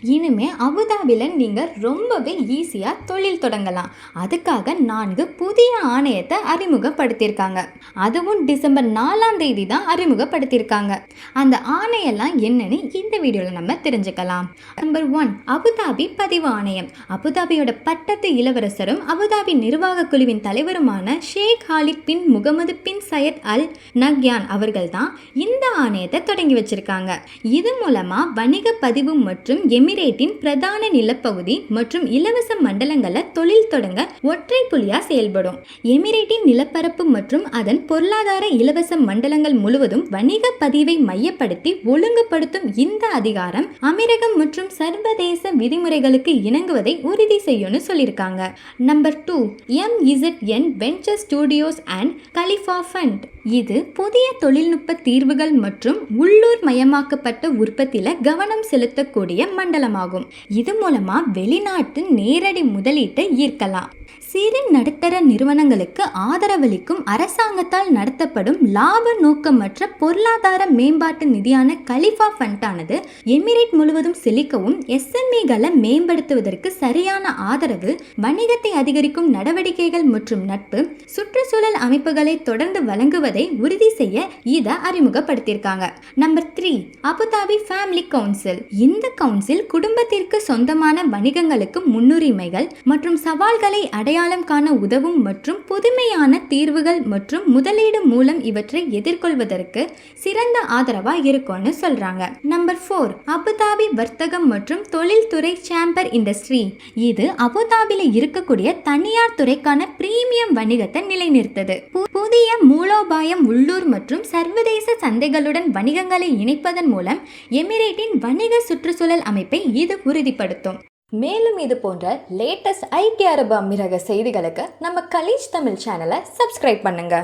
இனிமே அபுதாபியில் நீங்கள் ரொம்பவே ஈஸியாக தொழில் தொடங்கலாம். அதுக்காக நான்கு புதிய ஆணையத்தை அறிமுகப்படுத்தியிருக்காங்க. அதுவும் டிசம்பர் நாலாம் தேதி தான் அறிமுகப்படுத்தியிருக்காங்க. அந்த ஆணையெல்லாம் என்னன்னு இந்த வீடியோவில் நம்ம தெரிஞ்சுக்கலாம். நம்பர் ஒன் அபுதாபி பதிவு ஆணையம். அபுதாபியோட பட்டத்து இளவரசரும் அபுதாபி நிர்வாக குழுவின் தலைவருமான Sheikh Khalid bin Mohammed bin Zayed Al நக்யான் அவர்கள் தான் இந்த ஆணையத்தை தொடங்கி வச்சிருக்காங்க. இது மூலமா வணிக பதிவு மற்றும் எமிரேட்டின் பிரதான நிலப்பகுதி மற்றும் இலவச மண்டலங்களை தொழில் தொடங்க ஒற்றை புள்ளியா செயல்படும். எமிரேட்டின் நிலப்பரப்பு மற்றும் அதன் பொருளாதார இலவச மண்டலங்கள் முழுவதும் வணிக பதிவை மையப்படுத்தி ஒழுங்குபடுத்தும் இந்த அதிகாரம் அமீரகம் மற்றும் சர்வதேச விதிமுறைகளுக்கு இணங்குவதை உறுதி செய்யும்னு சொல்லியிருக்காங்க. Number two M N venture studios and Khalifa fund இது புதிய தொழில்நுட்ப தீர்வுகள் மற்றும் உள்ளூர் மயமாக்கப்பட்ட உற்பத்தியில கவனம் செலுத்தக்கூடிய மண்டலமாகும். இது மூலமா வெளிநாட்டு நேரடி முதலீட்டை ஈர்க்கலாம். சிறு நடுத்தர நிறுவனங்களுக்கு ஆதரவளிக்கும் அரசாங்கத்தால் நடத்தப்படும் லாப நோக்கமற்ற பொருளாதார மேம்பாட்டு நிதியான கலிஃபா ஃபண்டானது எமிரேட் முழுவதும் செழிக்கவும் எஸ்எம்இகளை மேம்படுத்துவதற்கு சரியான ஆதரவு வணிகத்தை அதிகரிக்கும் நடவடிக்கைகள் மற்றும் நட்பு சுற்றுச்சூழல் அமைப்புகளை தொடர்ந்து வழங்குவது உறுதி செய்ய இதை அறிமுகப்படுத்தியிருக்காங்க. Number three Abu Dhabi family council இந்த கவுன்சில் குடும்பத்திற்கு சொந்தமான வணிகங்களுக்கு முன்னுரிமைகள் மற்றும் சவால்களை அடையாளம் காண உதவும் மற்றும் புதுமையான தீர்வுகள் மற்றும் முதலீடு மூலம் இவற்றை எதிர்கொள்வதற்கு சிறந்த ஆதரவா இருக்கும்னு சொல்றாங்க. நம்பர் ஃபோர் அபுதாபி வர்த்தகம் மற்றும் தொழில்துறை சேம்பர் இண்டஸ்ட்ரி இது அபுதாபில இருக்கக்கூடிய தனியார் துறைக்கான பிரீமியம் வணிகத்தை நிலைநிறுத்தது. புதிய மூலோபாயம் உள்ளூர் மற்றும் சர்வதேச சந்தைகளுடன் வணிகங்களை இணைப்பதன் மூலம் எமிரேட்டின் வணிக சுற்றுச்சூழல் அமைப்பை இது உறுதிப்படுத்தும். மேலும் இது போன்ற லேட்டஸ்ட் ஐக்கிய அரபு அமீரக செய்திகளுக்கு நம்ம கலீஜ் தமிழ் சேனலை சப்ஸ்கிரைப் பண்ணுங்க.